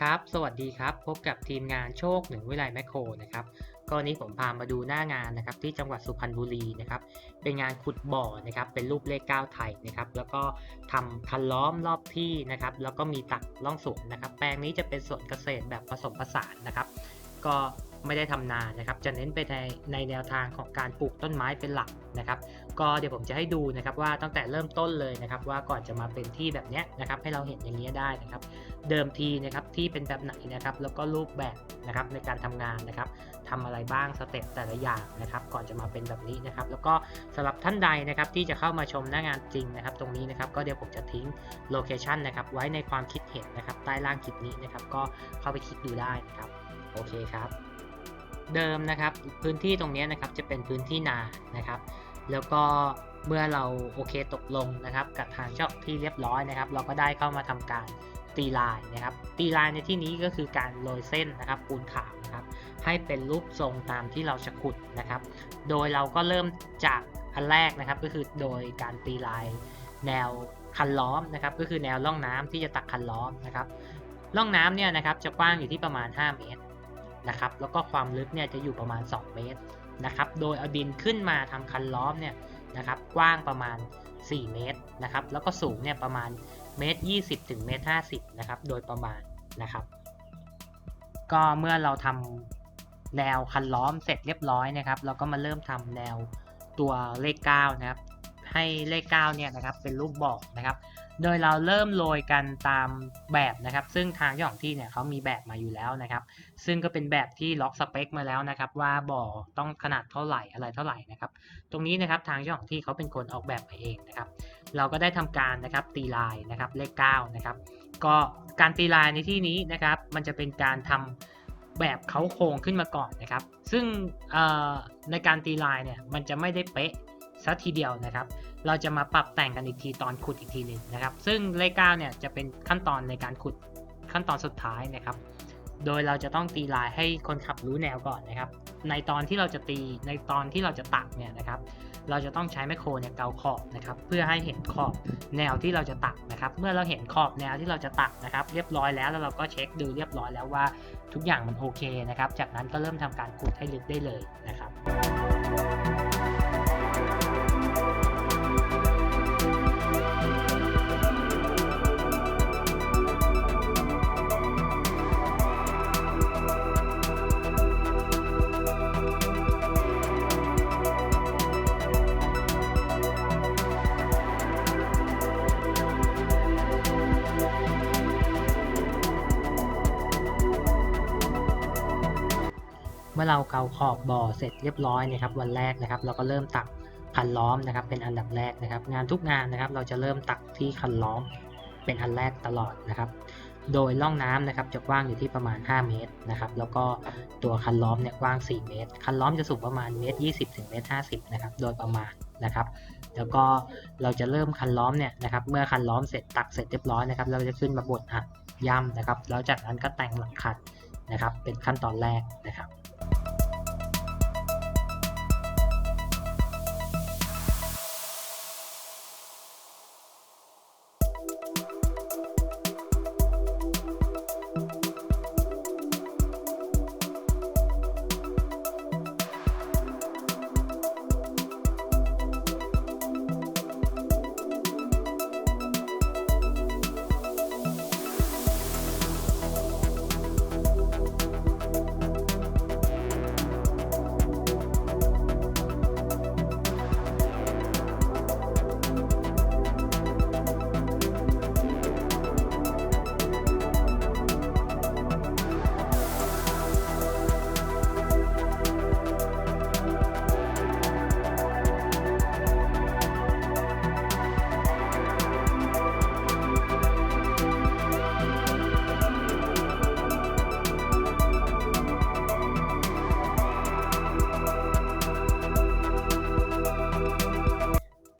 ครับ สวัสดีครับ พบกับทีมงานโชคหนึ่งวิไลแมคโครนะครับ ก็วันนี้ผมพามาดูหน้างานนะครับที่จังหวัดสุพรรณบุรีนะครับ เป็นงานขุดบ่อนะครับ เป็นรูปเลขเก้าไทยนะครับ แล้วก็ทำคันล้อมรอบที่นะครับ แล้วก็มีตักล่องสวนนะครับ แปลงนี้จะเป็นสวนเกษตรแบบผสมผสานนะครับ ก็ ไม่ได้ทำนานะครับ จะเน้นไปในในแนวทางของการปลูกต้นไม้เป็นหลักนะครับ ก็เดี๋ยวผมจะให้ดูนะครับว่าตั้งแต่เริ่มต้นเลยนะครับ ว่าก่อนจะมาเป็นที่แบบนี้นะครับ ให้เราเห็นอย่างนี้ได้นะครับ เดิมทีนะครับที่เป็นแบบไหนนะครับ แล้วก็รูปแบบนะครับในการทำงานนะครับทำอะไรบ้างสเต็ปแต่ละอย่างนะครับ ก่อนจะมาเป็นแบบนี้นะครับ แล้วก็สำหรับท่านใดนะครับที่จะเข้ามาชมหน้างานจริงนะครับ ตรงนี้นะครับก็เดี๋ยวผมจะทิ้งโลเคชันนะครับไว้ในความคิดเห็นนะครับ ใต้ล่างคลิปนี้นะครับ ก็เข้าไปคลิกดูได้นะครับ โอเคครับ เดิมนะครับพื้นที่ตรงนี้นะครับจะเป็นพื้นที่นานะครับ แล้วก็เมื่อเราโอเคตกลงนะครับ กับทางเจ้าที่เรียบร้อยนะครับ เราก็ได้เข้ามาทำการตีลายนะครับ ตีลายในที่นี้ก็คือการโรยเส้นนะครับปูนขาวนะครับ ให้เป็นรูปทรงตามที่เราจะขุดนะครับ โดยเราก็เริ่มจากอันแรกนะครับ ก็คือโดยการตีลายแนวคันล้อมนะครับ ก็คือแนวร่องน้ำที่จะตักคันล้อมนะครับร่องน้ำเนี่ยนะครับจะกว้างอยู่ที่ประมาณ 5 เมตร นะครับ แล้วก็ความลึกเนี่ยจะอยู่ประมาณ 2 เมตรนะครับ โดยเอาดินขึ้นมาทำคันล้อมเนี่ยนะครับ กว้างประมาณ 4 เมตรนะครับ แล้วก็สูงเนี่ยประมาณเมตร20ถึงเมตร50นะครับ โดยประมาณนะครับ ก็เมื่อเราทำแนวคันล้อมเสร็จเรียบร้อยนะครับ เราก็มาเริ่มทำแนวตัวเลข9นะครับ ให้เลข9เนี่ยนะครับเป็นรูปบอกนะครับ โดยเราเริ่มโรยกันตามแบบนะครับ ซึ่งทางเจ้าของที่เนี่ยเขามีแบบมาอยู่แล้วนะครับ ซึ่งก็เป็นแบบที่ล็อกสเปคมาแล้วนะครับ ว่าบ่อต้องขนาดเท่าไหร่อะไรเท่าไหร่นะครับ ตรงนี้นะครับทางเจ้าของที่เขาเป็นคนออกแบบมาเองนะครับ เราก็ได้ทำการนะครับตีลายนะครับเลข9นะครับ ก็การตีลายในที่นี้นะครับ มันจะเป็นการทำแบบเขาโครงขึ้นมาก่อนนะครับ ซึ่งในการตีลายเนี่ยมันจะไม่ได้เป๊ะ สัทีเดียวนะครับ เราจะมาปรับแต่งกันอีกทีตอนขุดอีกทีหนึ่งนะครับ ซึ่งเลข9เนี่ยจะเป็นขั้นตอนในการขุดขั้นตอนสุดท้ายนะครับ โดยเราจะต้องตีลายให้คนขับรู้แนวก่อนนะครับ ในตอนที่เราจะตีในตอนที่เราจะตักเนี่ยนะครับ เราจะต้องใช้แมคโครเนี่ยเกาขอบนะครับ เพื่อให้เห็นขอบแนวที่เราจะตักนะครับ เมื่อเราเห็นขอบแนวที่เราจะตักนะครับ เรียบร้อยแล้วแล้วเราก็เช็คดูเรียบร้อยแล้วว่าทุกอย่างมันโอเคนะครับ จากนั้นก็เริ่มทำการขุดให้ลึกได้เลยนะครับ มื่อเราเกาขอบบ่อเสร็จเรียบร้อยนะครับวันแรกนะครับเราก็เริ่มตักคันล้อมนะครับ เป็นอันดับแรกนะครับ งานทุกงานนะครับ เราจะเริ่มตักที่คันล้อมเป็นอันแรกตลอดนะครับ โดยร่องน้ำนะครับจะกว้างอยู่ที่ประมาณ 5 เมตรนะครับ แล้วก็ตัวคันล้อมเนี่ยกว้าง 4 เมตร คันล้อมจะสูงประมาณเมตร20ถึงเมตร50นะครับโดยประมาณนะครับ แล้วก็เราจะเริ่มคันล้อมเนี่ยนะครับ เมื่อคันล้อมเสร็จตักเสร็จเรียบร้อยนะครับ เราจะขึ้นมาบดอัดย่ำนะครับ แล้วจากนั้นก็แต่งหลังคันนะครับ เป็นขั้นตอนแรกนะครับ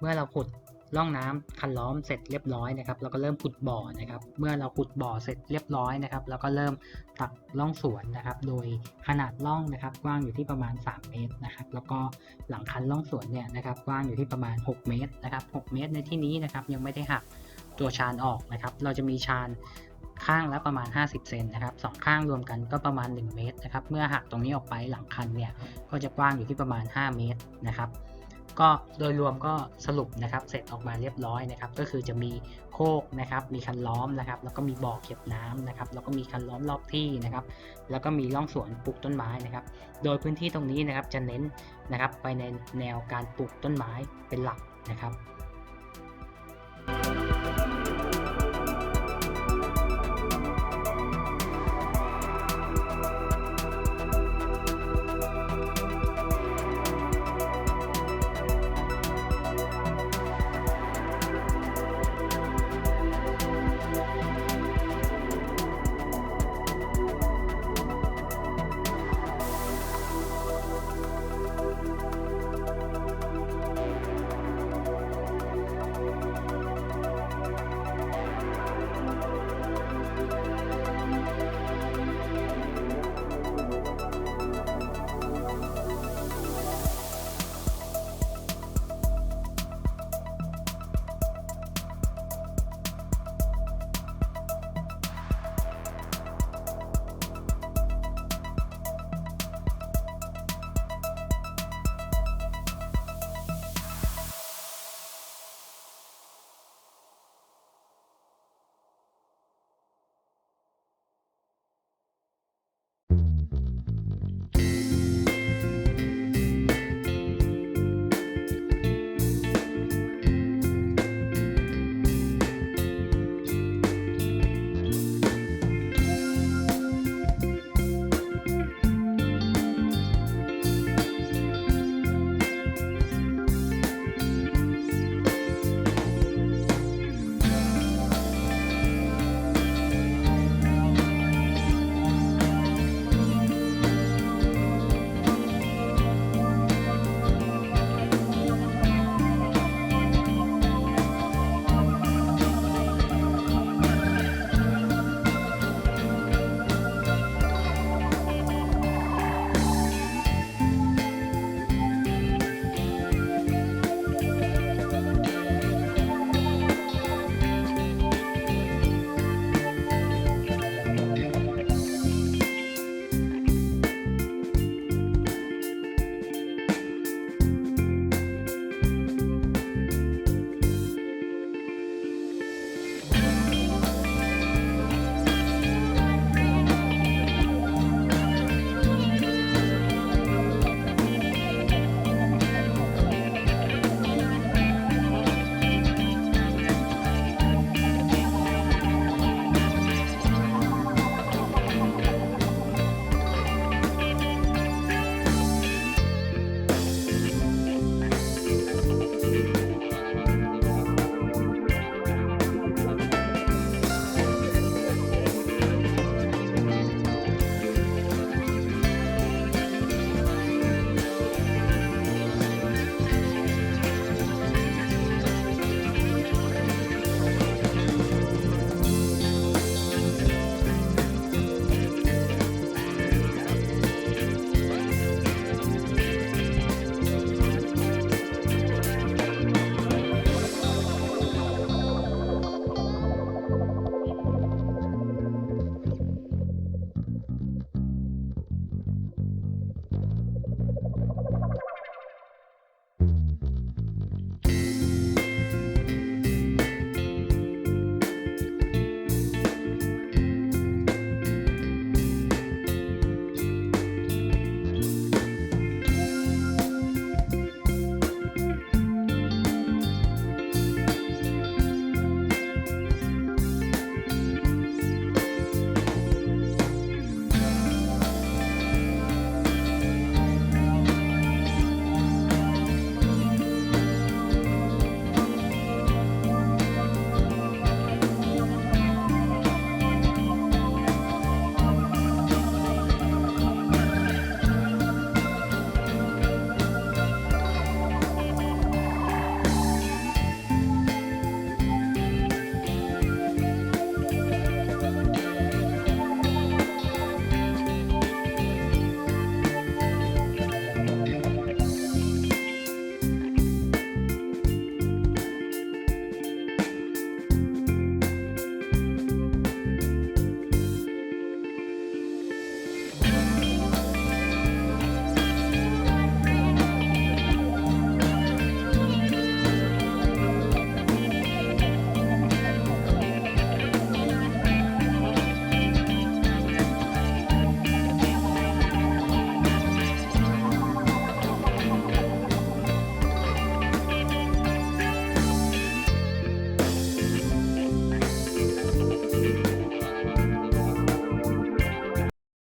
เมื่อเราขุดร่องน้ำคันล้อมเสร็จเรียบร้อยนะครับเราก็เริ่มขุดบ่อนะครับ เมื่อเราขุดบ่อเสร็จเรียบร้อยนะครับเราก็เริ่มตักร่องสวนนะครับ โดยขนาดร่องนะครับกว้างอยู่ที่ประมาณ 3 เมตรนะครับ แล้วก็หลังคันร่องสวนเนี่ยนะครับกว้างอยู่ที่ประมาณ 6 เมตรนะครับ 6 เมตรในที่นี้นะครับยังไม่ได้หักตัวชานออกนะครับ เราจะมีชานข้างละประมาณ 50 เซนนะครับสองข้างรวมกันก็ประมาณ 1 เมตรนะครับ เมื่อหักตรงนี้ออกไปหลังคันเนี่ยก็จะกว้างอยู่ที่ประมาณ 5 เมตรนะครับ ก็โดยรวมก็สรุปนะครับเสร็จออกมาเรียบร้อยนะครับก็คือจะมีโคกนะครับมีคันล้อมนะครับแล้วก็มีบ่อเก็บน้ำนะครับแล้วก็มีคันล้อมรอบที่นะครับแล้วก็มีร่องสวนปลูกต้นไม้นะครับโดยพื้นที่ตรงนี้นะครับจะเน้นนะครับไปในแนวการปลูกต้นไม้เป็นหลักนะครับ